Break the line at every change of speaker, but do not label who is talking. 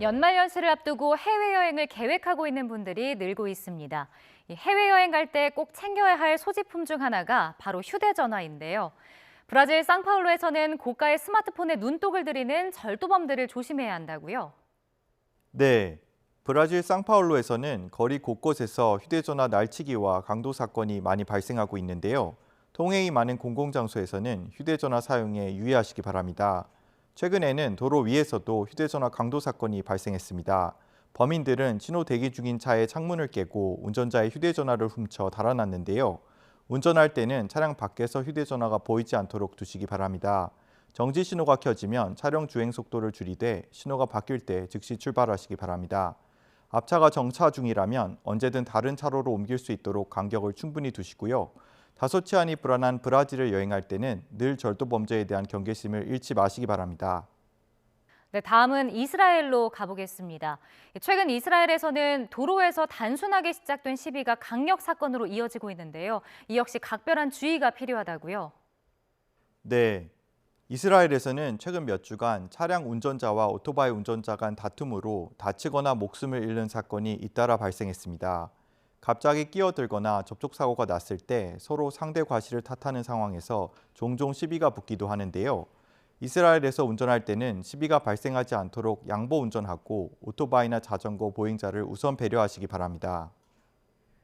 연말 연시를 앞두고 해외여행을 계획하고 있는 분들이 늘고 있습니다. 이 해외여행 갈 때 꼭 챙겨야 할 소지품 중 하나가 바로 휴대전화인데요. 브라질 상파울루에서는 고가의 스마트폰에 눈독을 들이는 절도범들을 조심해야 한다고요.
네. 브라질 상파울루에서는 거리 곳곳에서 휴대전화 날치기와 강도 사건이 많이 발생하고 있는데요. 통행이 많은 공공장소에서는 휴대전화 사용에 유의하시기 바랍니다. 최근에는 도로 위에서도 휴대전화 강도 사건이 발생했습니다. 범인들은 신호 대기 중인 차의 창문을 깨고 운전자의 휴대전화를 훔쳐 달아났는데요. 운전할 때는 차량 밖에서 휴대전화가 보이지 않도록 두시기 바랍니다. 정지 신호가 켜지면 차량 주행 속도를 줄이되 신호가 바뀔 때 즉시 출발하시기 바랍니다. 앞차가 정차 중이라면 언제든 다른 차로로 옮길 수 있도록 간격을 충분히 두시고요. 다소 치안이 불안한 브라질을 여행할 때는 늘 절도 범죄에 대한 경계심을 잃지 마시기 바랍니다.
네, 다음은 이스라엘로 가보겠습니다. 최근 이스라엘에서는 도로에서 단순하게 시작된 시비가 강력 사건으로 이어지고 있는데요. 이 역시 각별한 주의가 필요하다고요.
네. 이스라엘에서는 최근 몇 주간 차량 운전자와 오토바이 운전자 간 다툼으로 다치거나 목숨을 잃는 사건이 잇따라 발생했습니다. 갑자기 끼어들거나 접촉 사고가 났을 때 서로 상대 과실을 탓하는 상황에서 종종 시비가 붙기도 하는데요. 이스라엘에서 운전할 때는 시비가 발생하지 않도록 양보 운전하고 오토바이나 자전거 보행자를 우선 배려하시기 바랍니다.